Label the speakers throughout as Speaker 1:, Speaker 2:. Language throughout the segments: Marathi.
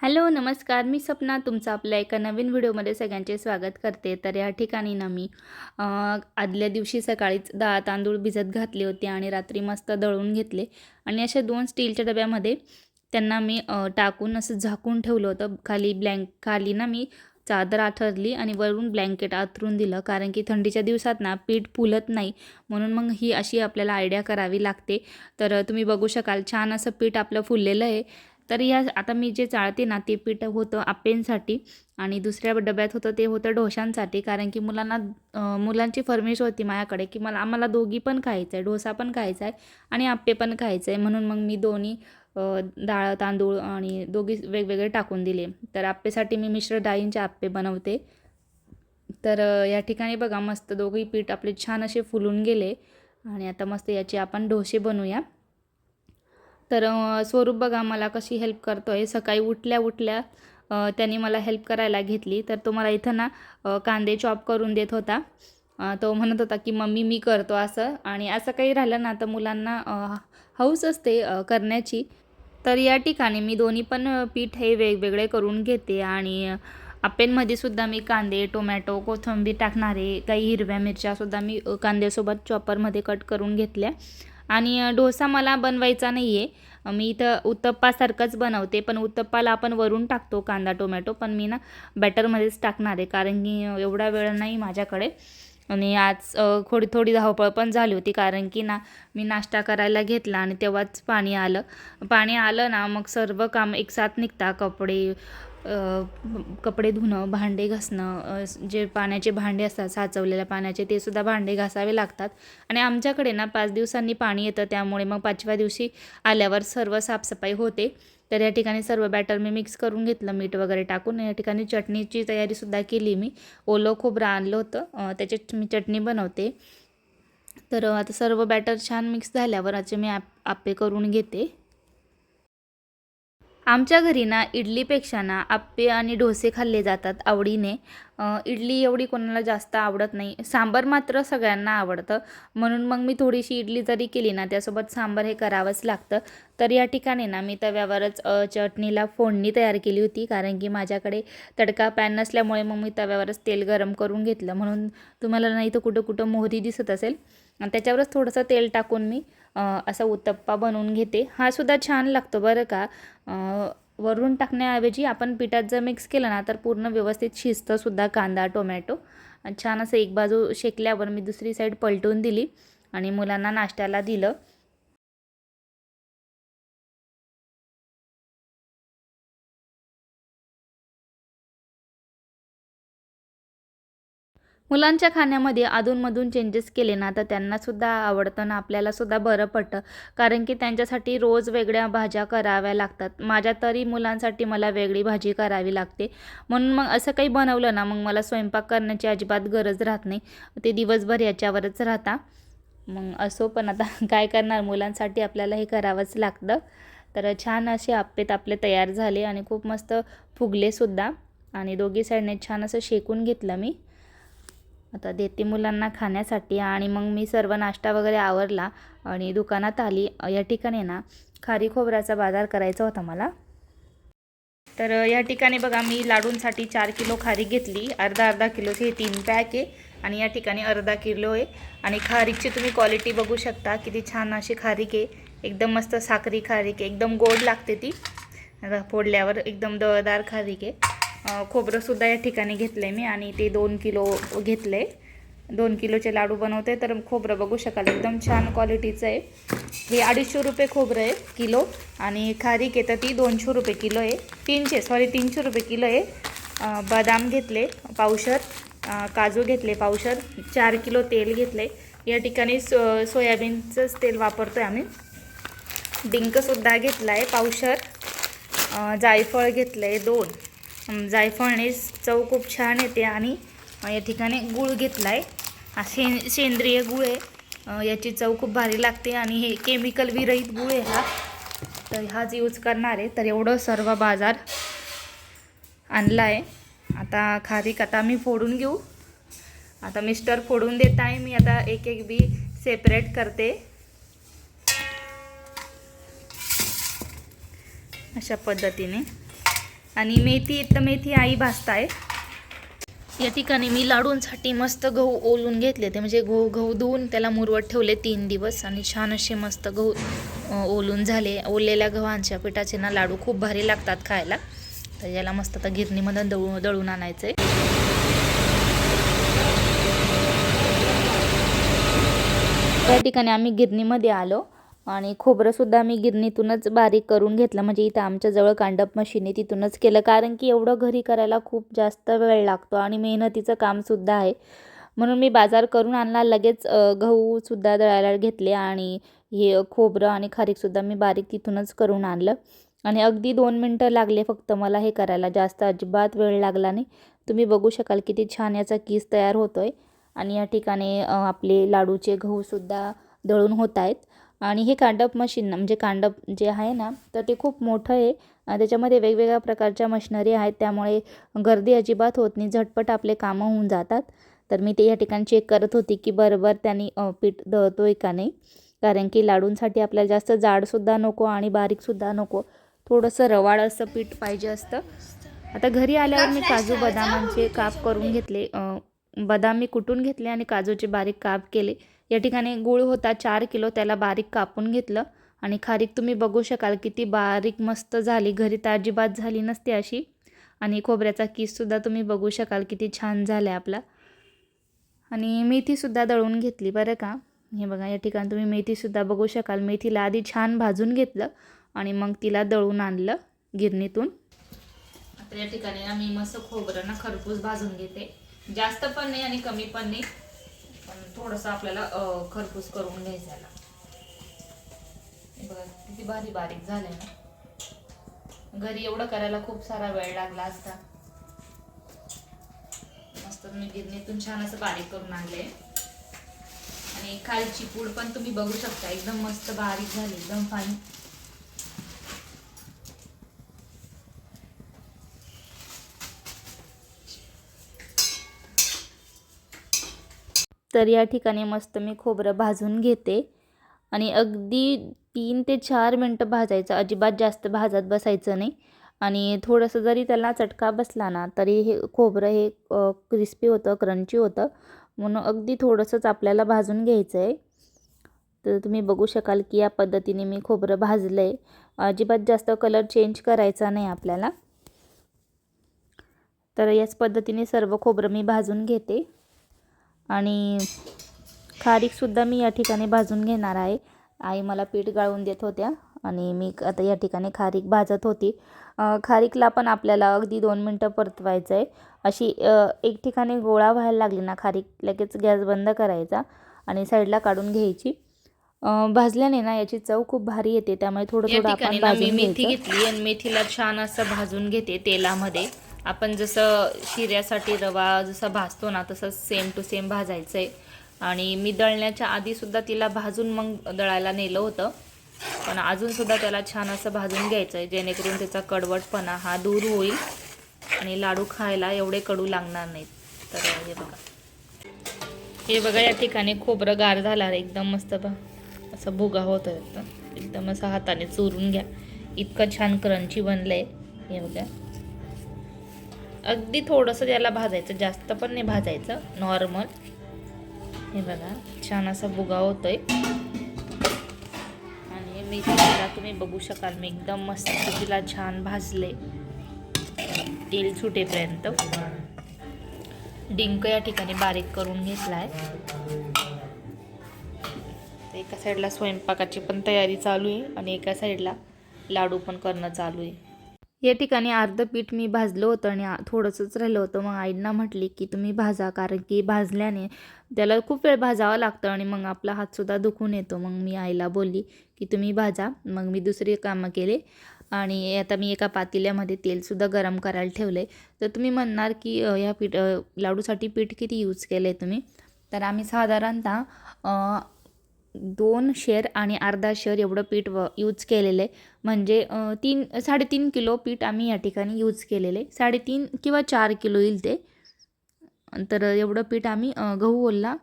Speaker 1: हॅलो नमस्कार. मी सपना. तुमचं आपल्या एका नवीन व्हिडिओमध्ये सगळ्यांचे स्वागत करते. तर या ठिकाणी ना मी आदल्या दिवशी सकाळीच डाळ तांदूळ भिजत घातले होते आणि रात्री मस्त दळून घेतले. आणि अशा दोन स्टीलच्या डब्यामध्ये त्यांना मी टाकून असं झाकून ठेवलं होतं. खाली ब्लँक खाली ना मी चादर आथरली आणि वरून ब्लँकेट आथरून दिलं. कारण की थंडीच्या दिवसात ना पीठ फुलत नाही. म्हणून मग ही अशी आपल्याला आयडिया करावी लागते. तर तुम्ही बघू शकाल छान असं पीठ आपलं फुललेलं आहे. तर या आता मी जे चाळते ना ते पीठ होतं आप्पेंसाठी आणि दुसऱ्या डब्यात होतं ते होतं डोशांसाठी. कारण की मुलांना मुलांची फरमिश होती माझ्याकडे की मला आम्हाला दोघी पण खायचं आहे डोसा पण खायचा आहे आणि आप्पे पण खायचं आहे म्हणून मग मी दोन्ही डाळ तांदूळ आणि दोघी वेगवेगळे टाकून दिले. तर आप्पेसाठी मी मिश्र डाळींचे आप्पे बनवते. तर या ठिकाणी बघा मस्त दोघी पीठ आपले छान असे फुलून गेले. आणि आता मस्त याचे आपण डोसे बनवूया. तर स्वरूप बघा मला कशी हेल्प करतो आहे सकाळी उठल्या उठल्या त्याने त्यांनी मला हेल्प करायला घेतली. तर तो मला इथं ना कांदे चॉप करून देत होता. तो म्हणत होता की मम्मी मी करतो असं. आणि असं काही राहिलं ना तर मुलांना हौस असते करण्याची. तर या ठिकाणी मी दोन्ही पण पीठ हे वेगवेगळे करून घेते आणि अ, सुद्धा मी कांदे टोमॅटो कोथिंबीर टाकणारे काही हिरव्या मिरच्यासुद्धा मी कांद्यासोबत चॉपरमध्ये कट करून घेतल्या. आणि डोसा मला बनवायचा नाही आहे मी इथं उत्तप्पासारखंच बनवते पण उत्तप्पाला आपण वरून टाकतो कांदा टोमॅटो पण मी ना बॅटरमध्येच टाकणार आहे कारण की एवढा वेळ नाही माझ्याकडे. आणि आज थोडी थोडी धावपळ पण झाली होती कारण की ना मी नाश्ता करायला घेतला आणि तेव्हाच पाणी आलं. पाणी आलं ना मग सर्व काम एकसाथ निघता कपडे कपडे धुणं भांडे घासणं जे पाण्याचे भांडे असतात साचवलेल्या पाण्याचे ते सुद्धा भांडे घासावे लागतात. आणि आमच्याकडे ना पाच दिवसांनी पाणी येतं त्यामुळे मग पाचव्या दिवशी आल्यावर सर्व साफसफाई होते. तर या ठिकाणी सर्व बॅटर मी मिक्स करून घेतलं मीठ वगैरे टाकून. या ठिकाणी चटणीची तयारीसुद्धा केली मी. ओलं खोबरं आणलं होतं. अ, त्याच्यात मी चटणी बनवते. तर आता सर्व बॅटर छान मिक्स झाल्यावर याचे मी आप आप्पे करून घेते. आमच्या घरी ना इडलीपेक्षा ना आप्पे आणि डोसे खाल्ले जातात आवडीने. इडली एवढी कोणाला जास्त आवडत नाही. सांबार मात्र सगळ्यांना आवडतं. म्हणून मग मी थोडीशी इडली जरी केली ना त्यासोबत सांबार हे करावंच लागतं. तर या ठिकाणी ना मी तव्यावरच चटणीला फोडणी तयार केली होती. कारण की माझ्याकडे तडका पॅन नसल्यामुळे मग मी तव्यावरच तेल गरम करून घेतलं. म्हणून तुम्हाला नाही तर कुठं कुठं मोहरी दिसत असेल. आणि त्याच्यावरच थोडंसं तेल टाकून मी असा उत्तप्पा बनवून घेते. हा सुद्धा छान लागतो बरं का. वरून टाकण्याऐवजी आपण पिठात जर मिक्स केलं ना तर पूर्ण व्यवस्थित शिजतंसुद्धा कांदा टोमॅटो. छान असं एक बाजू शेकल्यावर मी दुसरी साईड पलटून दिली आणि मुलांना नाश्त्याला दिलं. मुलांच्या खाण्यामध्ये अधूनमधून चेंजेस केले ना तर त्यांनासुद्धा आवडतं ना आपल्यालासुद्धा बरं पडतं. कारण की त्यांच्यासाठी रोज वेगळ्या भाज्या कराव्या लागतात. माझ्या तरी मुलांसाठी मला वेगळी भाजी करावी लागते. म्हणून मग असं काही बनवलं ना मग मला स्वयंपाक करण्याची अजिबात गरज राहत नाही. ते दिवसभर याच्यावरच राहता. मग असो पण आता काय करणार? मुलांसाठी आपल्याला हे करावंच लागतं. तर छान असे आप्पेत आपले तयार झाले आणि खूप मस्त फुगलेसुद्धा आणि दोघी साईडने छान असं शेकून घेतलं मी. आता देते मुलांना खाण्यासाठी आणि मग मी सर्व नाश्ता वगैरे आवरला आणि दुकानात आली. या ठिकाणी ना खारी खोबऱ्याचा बाजार करायचा होता मला. तर या ठिकाणी बघा मी लाडूंसाठी चार किलो खारी घेतली. अर्धा अर्धा किलोचे हे तीन पॅक आहे आणि या ठिकाणी अर्धा किलो आहे. आणि खारीकची तुम्ही क्वालिटी बघू शकता. किती छान अशी खारीक आहे. एकदम मस्त साखरी खारीक आहे. एकदम गोड लागते ती. फोडल्यावर एकदम दळदार खारीक आहे. खोबरंसुद्धा या ठिकाणी घेतलं आहे मी आणि ते दोन किलो घेतलं आहे दोन किलोचे लाडू बनवते तर खोबरं बघू शकाल. एकदम छान क्वालिटीचं आहे. हे अडीचशे रुपये खोबरं आहे किलो आणि खारीक येतं ती दोनशे रुपये किलो आहे. तीनशे सॉरी तीनशे रुपये किलो आहे. बदाम घेतले पावशर. काजू घेतले पावशर. चार किलो तेल घेतले या ठिकाणी सो सोयाबीनचंच तेल वापरतो आहे आम्ही. डिंकसुद्धा घेतला आहे पावशर जायफळ घेतलं आहे दोन. जायफळने चव खूप छान येते आणि या ठिकाणी गूळ घेतला आहे हा शेन सेंद्रिय गूळ आहे. याची चव खूप भारी लागते आणि हे केमिकल विरहित गूळ आहे हा. तर हाच यूज करणार आहे. तर एवढं सर्व बाजार आणला आहे आता खारीक आता मी फोडून घेऊ. आता मिस्टर फोडून देत आहे. मी आता एक एक बी सेपरेट करते. अशा पद्धतीने. आणि मेथी तर मेथी आई भाजताय. या ठिकाणी मी लाडूंसाठी मस्त गहू ओलून घेतले ते म्हणजे गहू गहू धुवून त्याला मुरवत ठेवले तीन दिवस आणि छान असे मस्त गहू ओलून झाले. ओललेल्या गव्हांच्या पिठाचे ना लाडू खूप भारी लागतात खायला. तर याला मस्त आता गिरणीमध्ये दळून दळून आणायचं आहे त्या ठिकाणी आम्ही गिरणीमध्ये आलो. आणि खोबरंसुद्धा मी गिरणीतूनच बारीक करून घेतलं. म्हणजे इथं आमच्याजवळ कांडप मशीन आहे तिथूनच केलं. कारण की एवढं घरी करायला खूप जास्त वेळ लागतो आणि मेहनतीचं कामसुद्धा आहे. म्हणून मी बाजार करून आणला. लगेच गहूसुद्धा दळायला घेतले आणि हे खोबरं आणि खारीकसुद्धा मी बारीक तिथूनच करून आणलं. आणि अगदी दोन मिनटं लागले फक्त मला हे करायला. जास्त अजिबात वेळ लागला नाही. तुम्ही बघू शकाल किती छान याचा कीस तयार होतो आहे आणि या ठिकाणी आपले लाडूचे गहूसुद्धा दळून होत आहेत. आणि हे कांडप मशीन म्हणजे कांडप जे आहे ना तर ते खूप मोठं आहे. त्याच्यामध्ये वेगवेगळ्या प्रकारच्या मशिनरी आहेत. त्यामुळे गर्दी अजिबात होत नाही. झटपट आपले कामं होऊन जातात. तर मी ते या ठिकाणी चेक करत होती की बरोबर त्यांनी पीठ दळतो आहे का नाही. कारण की लाडूंसाठी आपल्याला जास्त जाडसुद्धा नको आणि बारीकसुद्धा नको. थोडंसं रवाळ असं पीठ पाहिजे असतं. आता घरी आल्यावर मी काजू बदामांचे काप करून घेतले. बदाम मी कुटून घेतले आणि काजूचे बारीक काप केले. या ठिकाणी गूळ होता चार किलो त्याला बारीक कापून घेतलं. आणि खारीक तुम्ही बघू शकाल किती बारीक मस्त झाली घरी तर अजिबात झाली नसते अशी. आणि खोबऱ्याचा किससुद्धा तुम्ही बघू शकाल किती छान झाला आहे आपला. आणि मेथीसुद्धा दळून घेतली बरं का. हे बघा या ठिकाणी तुम्ही मेथीसुद्धा बघू शकाल. मेथीला आधी छान भाजून घेतलं आणि मग तिला दळून आणलं गिरणीतून. आता या ठिकाणी ना मी मस्त खोबरं ना खरपूस भाजून घेते. जास्त पण नाही आणि कमी पण नाही. थोडंसं आपल्याला खरपूस करून घ्यायचा बरं बघा किती भारी बारीक झाले ना. घरी एवढं करायला खूप सारा वेळ लागला असता. मस्त मी गिरणीतून छान असं बारीक करून आणले आणि खालची पूड पण तुम्ही बघू शकता एकदम मस्त बारीक झाली एकदम फाईन तर या ठिकाणी मस्त मी खोबरं भाजून घेते. आणि अगदी तीन ते चार मिनटं भाजायचं. अजिबात जास्त भाजत बसायचं नाही. आणि थोडंसं जरी त्याला चटका बसला ना तरी हे खोबरं हे क्रिस्पी होतं क्रंची होतं. म्हणून अगदी थोडंसंच आपल्याला भाजून घ्यायचं आहे तर तुम्ही बघू शकाल की या पद्धतीने मी खोबरं भाजलं आहे अजिबात जास्त कलर चेंज करायचा नाही आपल्याला. तर याच पद्धतीने सर्व खोबरं मी भाजून घेते. आणि खारीकसुद्धा मी या ठिकाणी भाजून घेणार आहे. आई मला पीठ गाळून देत होत्या आणि मी आता या ठिकाणी खारीक भाजत होती. खारीकला पण आपल्याला अगदी दोन मिनटं परतवायचं आहे अशी एक ठिकाणी गोळा व्हायला लागली ना खारीक लगेच गॅस बंद करायचा आणि साईडला काढून घ्यायची. भाजल्याने ना याची चव खूप भारी येते त्यामुळे थोडं थोडं आपण भाजून
Speaker 2: मेथी घेतली आणि मेथीला छान असं भाजून घेते तेलामध्ये. आपण जसं शिऱ्यासाठी रवा जसा भाजतो ना तसं सेम टू सेम भाजायचं आहे आणि मी दळण्याच्या आधीसुद्धा तिला भाजून मग दळायला नेलं होतं. पण अजूनसुद्धा त्याला छान असं भाजून घ्यायचं आहे जेणेकरून त्याचा कडवटपणा हा दूर होईल आणि लाडू खायला एवढे कडू लागणार नाहीत. तर हे बघा. हे बघा या ठिकाणी खोबरं गार झालं आहे एकदम मस्त बा असं भुगा होत आहे एकदम असं हाताने चोरून घ्या. इतकं छान क्रंची बनलं आहे हे बघा. अगदी थोडंसं त्याला भाजायचं जास्त पण नाही भाजायचं नॉर्मल हे बघा छान असा भुगा होतोय. आणि मेथीला तुम्ही बघू शकाल मी एकदम मस्त तिला छान भाजले. तेल सुटेपर्यंत. डिंक या ठिकाणी बारीक करून घेतलाय. तर एका साईडला स्वयंपाकाची पण तयारी चालू आहे आणि एका साईडला लाडू पण करणं चालू आहे.
Speaker 1: या ठिकाणी अर्ध पीठ मी भाजलं होतं आणि थोडंसंच राहिलं होतं. मग आईंना म्हटली की तुम्ही भाजा कारण की भाजल्याने त्याला खूप वेळ भाजावं लागतं आणि मग आपला हातसुद्धा दुखून येतो. मग मी आईला बोलली की तुम्ही भाजा. मग मी दुसरी कामं केले आणि आता मी एका पातेल्यामध्ये तेलसुद्धा गरम करायला ठेवलं आहे तर तुम्ही म्हणणार की ह्या या पीठ लाडूसाठी पीठ किती यूज केलं आहे तुम्ही? तर आम्ही साधारणतः दोन शेर आणि अर्धा शेर एवढं पीठ व यूज केलेलं. आहे म्हणजे तीन साडेतीन किलो पीठ आम्ही या ठिकाणी यूज केलेलं. आहे साडेतीन किंवा चार किलो येईल ते. तर एवढं पीठ आम्ही गहू ओलला.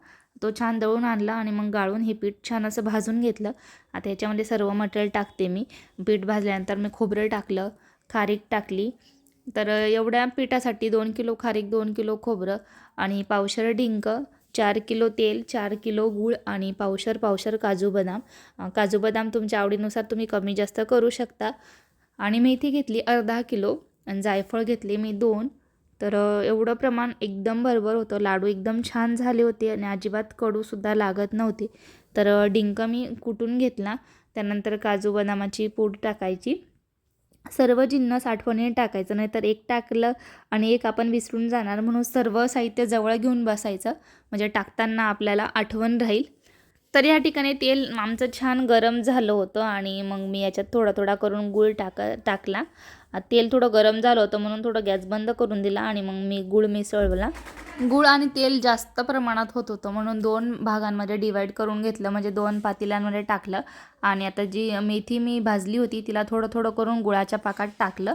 Speaker 1: तो छान दळून आणला आणि मग गाळून हे पीठ छान असं भाजून घेतलं. आता याच्यामध्ये सर्व मटेरियल टाकते मी. पीठ भाजल्यानंतर मी खोबरं टाकलं खारीक टाकली. तर एवढ्या पिठासाठी दोन किलो खारीक दोन किलो खोबरं आणि पावशर डिंक चार किलो तेल चार किलो गूळ आणि पावशर पावशर काजू बदाम. काजू बदाम तुमच्या आवडीनुसार तुम्ही कमी जास्त करू शकता. आणि मेथी घेतली अर्धा किलो. आणि जायफळ घेतली मी दोन. तर एवढं प्रमाण एकदम बरोबर होतं. लाडू एकदम छान झाले होते आणि अजिबात कडूसुद्धा लागत नव्हते. तर डिंक मी कुटून घेतला. त्यानंतर काजू बदामाची पूड टाकायची. सर्व जिन्नस आठवणीने टाकायचं नाही तर एक टाकलं आणि एक आपण विसरून जाणार म्हणून सर्व साहित्य जवळ घेऊन बसायचं. म्हणजे टाकताना आपल्याला आठवण राहील. तर या ठिकाणी तेल आमचं छान गरम झालं होतं आणि मग मी याच्यात थोडा थोडा करून गूळ टाक टाकला. तेल थोडं गरम झालं होतं म्हणून थोडं गॅस बंद करून दिला आणि मग मी गूळ मिसळला. गूळ आणि तेल जास्त प्रमाणात होत होतं. म्हणून दोन भागांमध्ये डिवाईड करून घेतलं. म्हणजे दोन पातेल्यांमध्ये टाकलं. आणि आता जी मेथी मी भाजली होती तिला थोडं थोडं करून गुळाच्या पाकात टाकलं.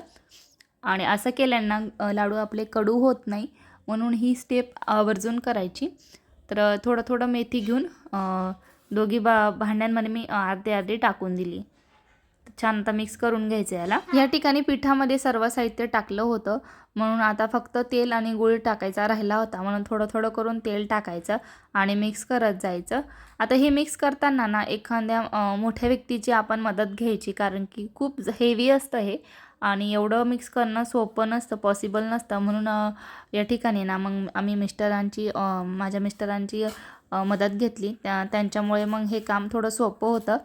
Speaker 1: आणि असं केल्यानं लाडू आपले कडू होत नाही. म्हणून ही स्टेप आवर्जून करायची. तर थोडं थोडं मेथी घेऊन दोघी बा भांड्यांमध्ये मी अर्धे अर्धे टाकून दिली. छान आता मिक्स करून घ्यायचं याला. या ठिकाणी पिठामध्ये सर्व साहित्य टाकलं होतं. म्हणून आता फक्त तेल आणि गुळ टाकायचा राहिला होता. म्हणून थोडं थोडं करून तेल टाकायचं आणि मिक्स करत जायचं. आता हे मिक्स करताना ना एखाद्या मोठ्या व्यक्तीची आपण मदत घ्यायची. कारण की खूप हेवी असतं हे. आणि एवढं मिक्स करणं सोपं नसतं पॉसिबल नसतं. म्हणून या ठिकाणी ना मग आम्ही मिस्टरांची माझ्या मिस्टरांची मदत घेतली. त्या त्यांच्यामुळे मग हे काम थोडं सोपं होतं.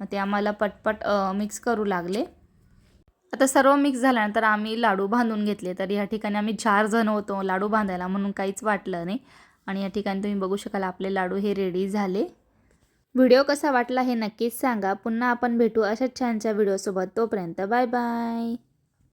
Speaker 1: मग ते आम्हाला पटपट मिक्स करू लागले. आता सर्व मिक्स झाल्यानंतर आम्ही लाडू बांधून घेतले. तर या ठिकाणी आम्ही चार जण होतो लाडू बांधायला म्हणून काहीच वाटलं नाही. आणि या ठिकाणी तुम्ही बघू शकाल आपले लाडू हे रेडी झाले. व्हिडिओ कसा वाटला हे नक्कीच सांगा. पुन्हा आपण भेटू अशाच छानच्या व्हिडिओसोबत. तोपर्यंत बाय बाय.